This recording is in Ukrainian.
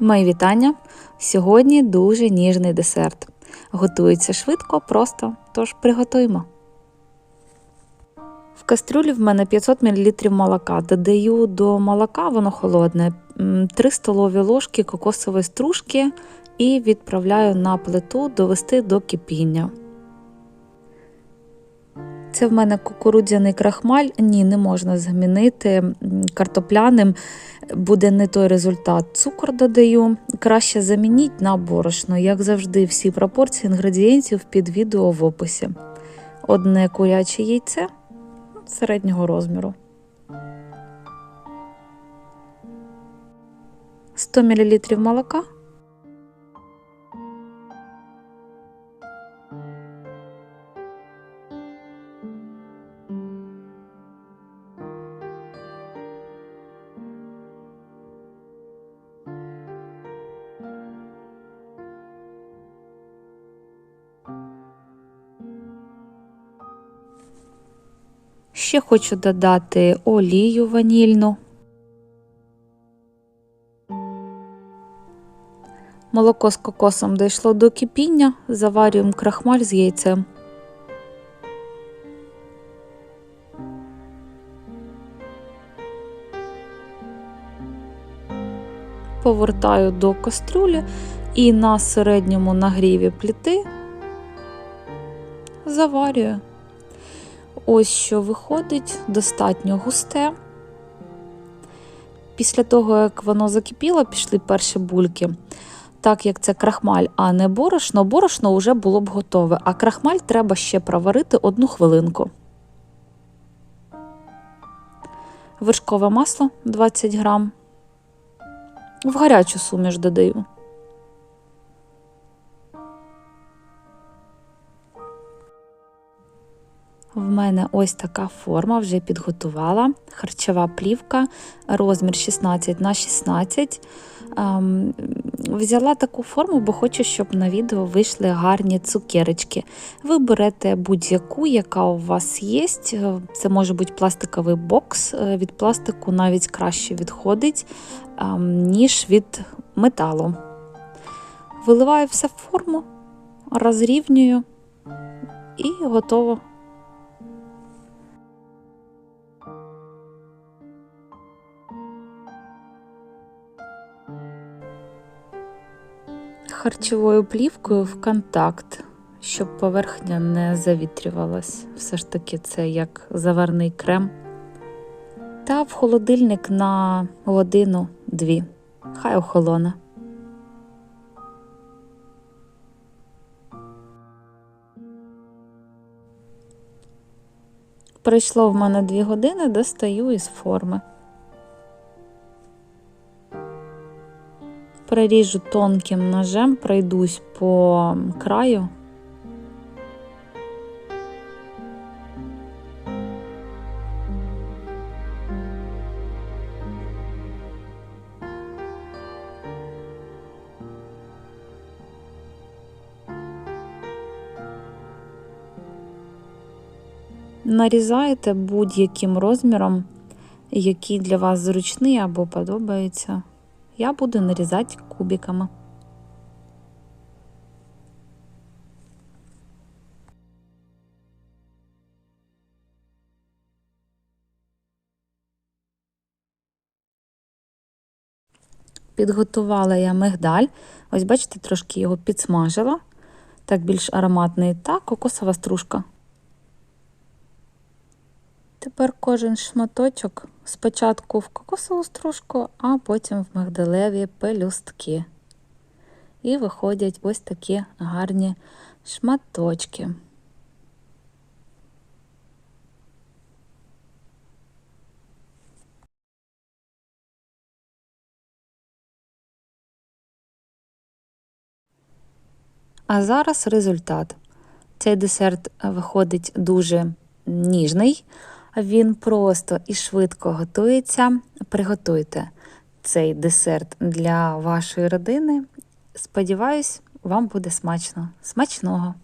Мої вітання! Сьогодні дуже ніжний десерт. Готується швидко, просто, тож приготуємо. В кастрюлі в мене 500 мл молока. Додаю до молока, воно холодне, 3 столові ложки кокосової стружки і відправляю на плиту довести до кипіння. Це в мене кукурудзяний крахмаль. Ні, не можна замінити картопляним, буде не той результат. Цукор додаю. Краще замініть на борошно, як завжди, всі пропорції інгредієнтів під відео в описі. Одне куряче яйце середнього розміру. 100 мл молока. Ще хочу додати олію ванільну. Молоко з кокосом дійшло до кипіння, заварюємо крахмаль з яйцем. Повертаю до кастрюлі і на середньому нагріві пліти заварюю. Ось що виходить, достатньо густе. Після того, як воно закипіло, пішли перші бульки. Так як це крахмаль, а не борошно, борошно вже було б готове, а крахмаль треба ще проварити одну хвилинку. Вершкове масло 20 грам. В гарячу суміш додаю. В мене ось така форма, вже підготувала. Харчова плівка, розмір 16 на 16. Ем, взяла таку форму, бо хочу, щоб на відео вийшли гарні цукерочки. Ви берете будь-яку, яка у вас є. Це може бути пластиковий бокс. Е, від пластику навіть краще відходить, ем, ніж від металу. Виливаю все в форму, розрівнюю і готово. Харчовою плівкою в контакт, щоб поверхня не завітрювалась. Все ж таки, це як заварний крем. Та в холодильник на годину-дві. Хай охолоне. Пройшло в мене дві години, достаю із форми. Проріжу тонким ножем, пройдусь по краю. Нарізаєте будь-яким розміром, який для вас зручний або подобається я буду нарізати кубиками. Підготувала я мигдаль. Ось, бачите, трошки його підсмажила, так більш ароматний, та кокосова стружка. Тепер кожен шматочок спочатку в кокосову стружку, а потім в мигдалеві пелюстки. І виходять ось такі гарні шматочки. А зараз результат. Цей десерт виходить дуже ніжний. Він просто і швидко готується. Приготуйте цей десерт для вашої родини. Сподіваюсь, вам буде смачно. Смачного!